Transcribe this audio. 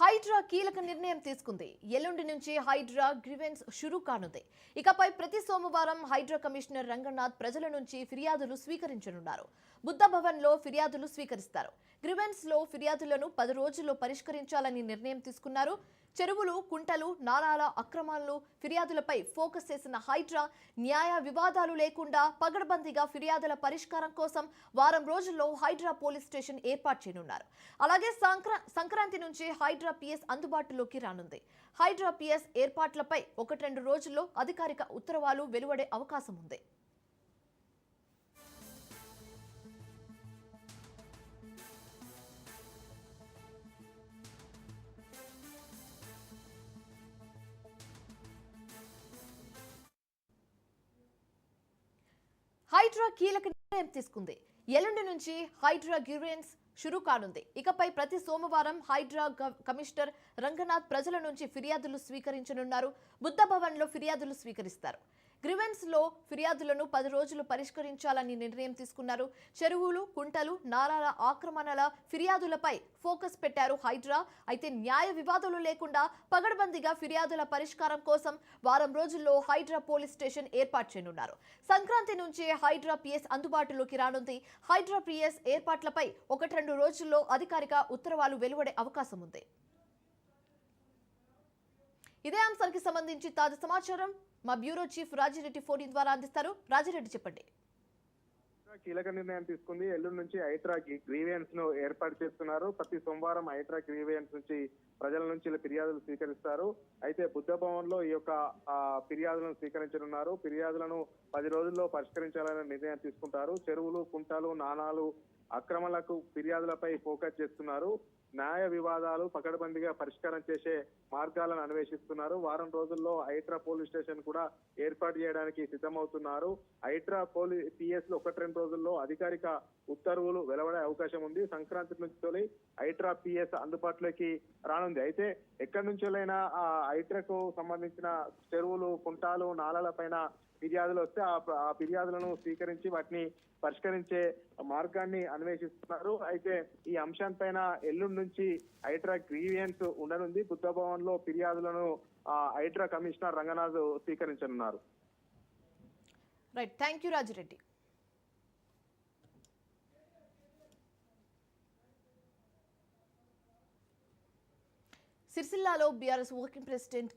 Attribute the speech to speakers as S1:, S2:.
S1: హైడ్రా కీలక నిర్ణయం తీసుకుంది. ఎల్లుండి నుంచి హైడ్రా గ్రివెన్స్ షురూ కానుంది. ఇకపై ప్రతి సోమవారం హైడ్రా కమిషనర్ రంగనాథ్ ప్రజల నుంచి ఫిర్యాదులు స్వీకరించనున్నారు. బుద్ధ భవన్లో ఫిర్యాదులు స్వీకరిస్తారు. గ్రివెన్స్లో ఫిర్యాదులను పది రోజుల్లో పరిష్కరించాలని నిర్ణయం తీసుకున్నారు. చెరువులు కుంటలు నాలాల అక్రమాలు ఫిర్యాదులపై ఫోకస్ చేసిన హైడ్రా న్యాయ వివాదాలు లేకుండా పగడబందీగా ఫిర్యాదుల పరిష్కారం కోసం వారం రోజుల్లో హైడ్రా పోలీస్ స్టేషన్ ఏర్పాటు చేయనున్నారు. అలాగే సంక్రా సంక్రాంతి నుంచి హైడ్రా పిఎస్ అందుబాటులోకి రానుంది. హైడ్రా పిఎస్ ఏర్పాట్లపై ఒకటి రెండు రోజుల్లో అధికారిక ఉత్తర్వాలు వెలువడే అవకాశం ఉంది. హైడ్రా కీలక నిర్ణయం తీసుకుంది. ఎల్లుండి నుంచి హైడ్రా గ్యూరెన్స్ షురూ కానుంది. ఇకపై ప్రతి సోమవారం హైడ్రా కమిషనర్ రంగనాథ్ ప్రజల నుంచి ఫిర్యాదులు స్వీకరించనున్నారు. బుద్ధ భవన్లో ఫిర్యాదులు స్వీకరిస్తారు. గ్రివెన్స్లో ఫిర్యాదులను పది రోజులు పరిష్కరించాలని నిర్ణయం తీసుకున్నారు. చెరువులు కుంటలు నాలాల ఆక్రమణల ఫిర్యాదులపై ఫోకస్ పెట్టారు హైడ్రా. అయితే న్యాయ వివాదాలు లేకుండా పగడబందీగా ఫిర్యాదుల పరిష్కారం కోసం వారం రోజుల్లో హైడ్రా పోలీస్ స్టేషన్ ఏర్పాటు చేయనున్నారు. సంక్రాంతి నుంచి హైడ్రా పిఎస్ అందుబాటులోకి రానుంది హైడ్రా పిఎస్ ఏర్పాట్లపై ఒకటి రెండు రోజుల్లో అధికారిక ఉత్తర్వాలు వెలువడే అవకాశం ఉంది. ఇదే అంశానికి సంబంధించి తాజా సమాచారం మా బ్యూరో చీఫ్ రాజిరెడ్డి ఫోన్ ద్వారా అందిస్తారు. రాజిరెడ్డి చెప్పండి.
S2: కీలక నిర్ణయం తీసుకుంది. ఎల్లుండి నుంచి ఐట్రా గ్రీవియన్స్ను ఏర్పాటు చేస్తున్నారు. ప్రతి సోమవారం ఐట్రా గ్రీవియన్స్ నుంచి ప్రజల నుంచి ఇలా ఫిర్యాదులు స్వీకరిస్తారు. అయితే బుద్ధ భవన్లో ఈ యొక్క ఫిర్యాదులను స్వీకరించనున్నారు. ఫిర్యాదులను పది రోజుల్లో పరిష్కరించాలనే నిర్ణయం తీసుకుంటారు. చెరువులు కుంటలు నాణాలు అక్రమాలకు ఫిర్యాదులపై ఫోకస్ చేస్తున్నారు. న్యాయ వివాదాలు పకడ్బందీగా పరిష్కారం చేసే మార్గాలను అన్వేషిస్తున్నారు. వారం రోజుల్లో ఐట్రా పోలీస్ స్టేషన్ కూడా ఏర్పాటు చేయడానికి సిద్ధమవుతున్నారు. ఐట్రా పోలీ పిఎస్లో ఒకటి రెండు రోజుల్లో అధికారిక ఉత్తర్వులు వెలువడే అవకాశం ఉంది. సంక్రాంతి నుంచి తొలి ఐట్రా పిఎస్ అందుబాటులోకి రానుంది. అయితే ఎక్కడి నుంచోలైనా ఆ ఐట్రాకు సంబంధించిన చెరువులు కుంటాలు నాళాల పైన ఫిర్యాదులు వస్తే ఆ ఆ ఫిర్యాదులను స్వీకరించి వాటిని పరిష్కరించే మార్గాన్ని అన్వేషిస్తున్నారు. అయితే ఈ అంశం పైన ఎల్లుండి నుంచి ఐట్రా గ్రీవియన్స్ ఉండనుంది. బుద్ధ భవన్లో ఫిర్యాదులను ఐట్రా కమిషనర్ రంగనాథ్ స్వీకరించనున్నారు.
S1: Right. Thank you Rajireddy. సిరిసిల్లాలో BRS working president